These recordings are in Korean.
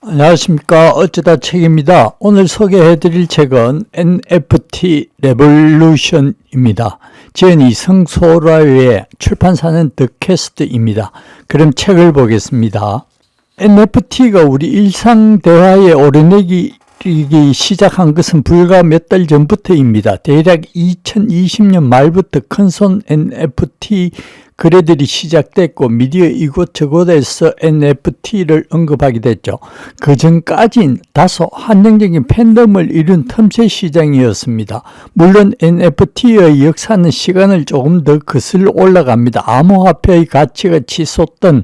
안녕하십니까. 어쩌다 책입니다. 오늘 소개해드릴 책은 NFT 레볼루션입니다. 지연이 성소라의 출판사는 더캐스트입니다. 그럼 책을 보겠습니다. NFT가 우리 일상 대화에 오르내기 시작한 것은 불과 몇 달 전부터입니다. 대략 2020년 말부터 큰손 NFT 거래들이 시작됐고 미디어 이곳저곳에서 NFT를 언급하게 됐죠. 그 전까진 다소 한정적인 팬덤을 이룬 틈새 시장이었습니다. 물론 NFT의 역사는 시간을 조금 더 거슬러 올라갑니다. 암호화폐의 가치가 치솟던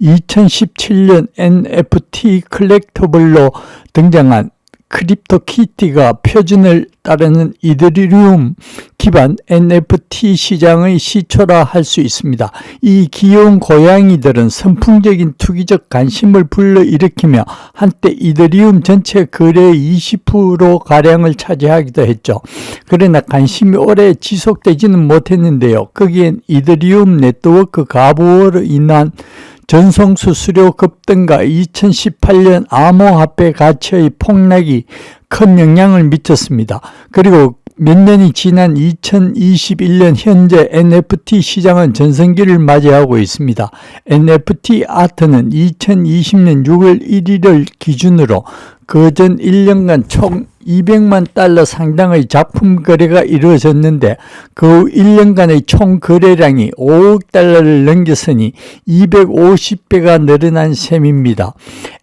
2017년 NFT 컬렉터블로 등장한 크립토키티가 표준을 따르는 이더리움 기반 NFT 시장의 시초라 할 수 있습니다. 이 귀여운 고양이들은 선풍적인 투기적 관심을 불러일으키며 한때 이더리움 전체 거래의 20%가량을 차지하기도 했죠. 그러나 관심이 오래 지속되지는 못했는데요. 거기엔 이더리움 네트워크 가부어로 인한 전송 수수료 급등과 2018년 암호화폐 가치의 폭락이 큰 영향을 미쳤습니다. 그리고 몇 년이 지난 2021년 현재 NFT 시장은 전성기를 맞이하고 있습니다. NFT 아트는 2020년 6월 1일을 기준으로 그전 1년간 총 200만 달러 상당의 작품 거래가 이루어졌는데 그 1년간의 총 거래량이 5억 달러를 넘겼으니 250배가 늘어난 셈입니다.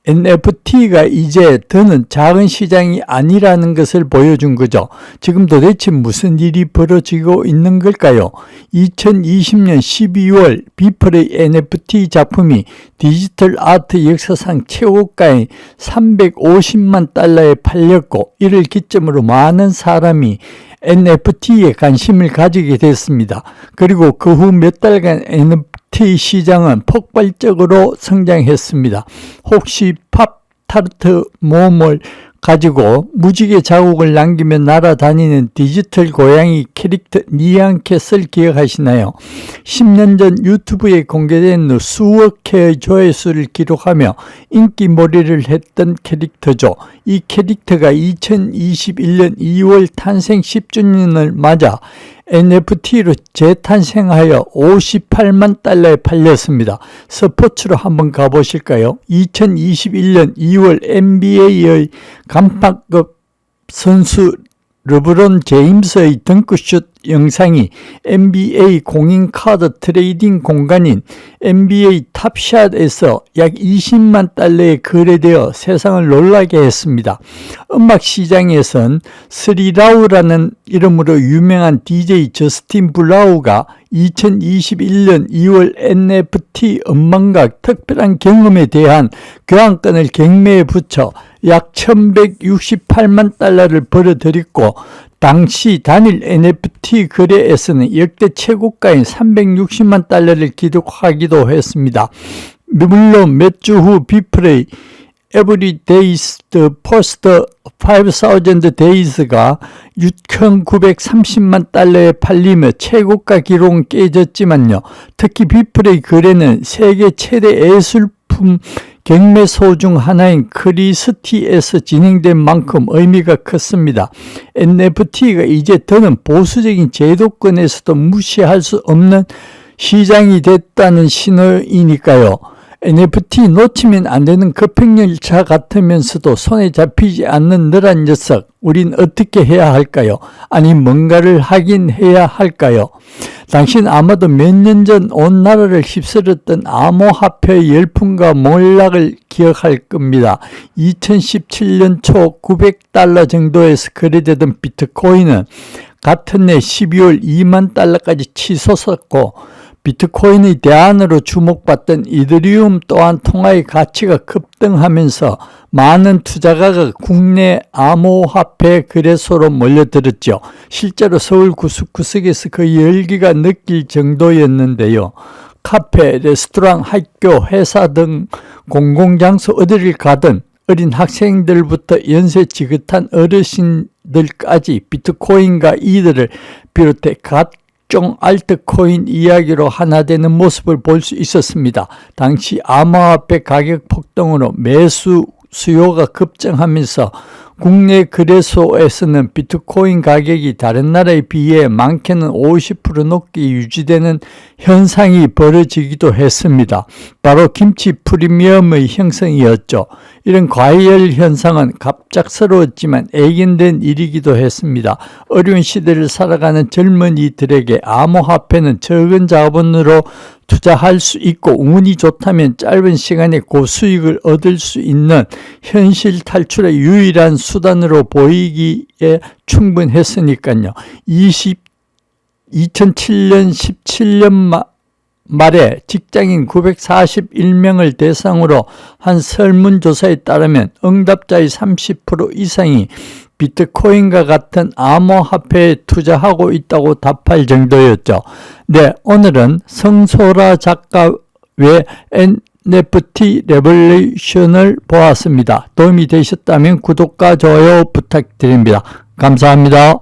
NFT가 이제 더는 작은 시장이 아니라는 것을 보여준 거죠. 지금 도대체 무슨 일이 벌어지고 있는 걸까요? 2020년 12월 비플의 NFT 작품이 디지털 아트 역사상 최고가인 350만 달러에 팔렸고 이를 기점으로 많은 사람이 NFT에 관심을 가지게 됐습니다. 그리고 그 후 몇 달간 NFT 시장은 폭발적으로 성장했습니다. 혹시 팝 타르트 모험을 가지고 무지개 자국을 남기며 날아다니는 디지털 고양이 캐릭터 니안캣을 기억하시나요? 10년 전 유튜브에 공개된 수억 회의 조회수를 기록하며 인기몰이를 했던 캐릭터죠. 이 캐릭터가 2021년 2월 탄생 10주년을 맞아 NFT로 재탄생하여 58만 달러에 팔렸습니다. 스포츠로 한번 가보실까요? 2021년 2월 NBA의 간판급 선수 르브론 제임스의 덩크슛 영상이 NBA 공인카드 트레이딩 공간인 NBA 탑샷에서 약 20만 달러에 거래되어 세상을 놀라게 했습니다. 음악 시장에선 스리라우라는 이름으로 유명한 DJ 저스틴 블라우가 2021년 2월 NFT 음반과 특별한 경험에 대한 교환권을 경매에 붙여 약 1168만 달러를 벌어들였고 당시 단일 NFT 거래에서는 역대 최고가인 360만 달러를 기록하기도 했습니다. 물론 몇 주후 Days the First 5000 Days가 6,930만 달러에 팔리며 최고가 기록은 깨졌지만요. 특히 비플의 거래는 세계 최대 예술품 경매소 중 하나인 크리스티에서 진행된 만큼 의미가 컸습니다. NFT가 이제 더는 보수적인 제도권에서도 무시할 수 없는 시장이 됐다는 신호이니까요. NFT 놓치면 안 되는 급행열차 같으면서도 손에 잡히지 않는 너란 녀석, 우린 어떻게 해야 할까요? 아니, 뭔가를 하긴 해야 할까요? 당신 아마도 몇 년 전 온 나라를 휩쓸었던 암호화폐 열풍과 몰락을 기억할 겁니다. 2017년 초 900달러 정도에서 거래되던 비트코인은 같은 해 12월 2만 달러까지 치솟았고 비트코인의 대안으로 주목받던 이더리움 또한 통화의 가치가 급등하면서 많은 투자가가 국내 암호화폐 거래소로 몰려들었죠. 실제로 서울 구석구석에서 그 열기가 느낄 정도였는데요. 카페, 레스토랑, 학교, 회사 등 공공장소 어디를 가든 어린 학생들부터 연세 지긋한 어르신들까지 비트코인과 이들을 비롯해 각 각종 알트코인 이야기로 하나 되는 모습을 볼 수 있었습니다. 당시 암호화폐 가격 폭등으로 매수 수요가 급증하면서 국내 거래소에서는 비트코인 가격이 다른 나라에 비해 많게는 50% 높게 유지되는 현상이 벌어지기도 했습니다. 바로 김치 프리미엄의 형성이었죠. 이런 과열 현상은 갑작스러웠지만 애견된 일이기도 했습니다. 어려운 시대를 살아가는 젊은이들에게 암호화폐는 적은 자본으로 투자할 수 있고 운이 좋다면 짧은 시간에 고수익을 얻을 수 있는 현실 탈출의 유일한 수단으로 보이기에 충분했으니까요. 20, 2007년 17년 마, 말에 직장인 941명을 대상으로 한 설문조사에 따르면 응답자의 30% 이상이 비트코인과 같은 암호화폐에 투자하고 있다고 답할 정도였죠. 네, 오늘은 성소라 작가 외 NFT 레볼루션을 보았습니다. 도움이 되셨다면 구독과 좋아요 부탁드립니다. 감사합니다.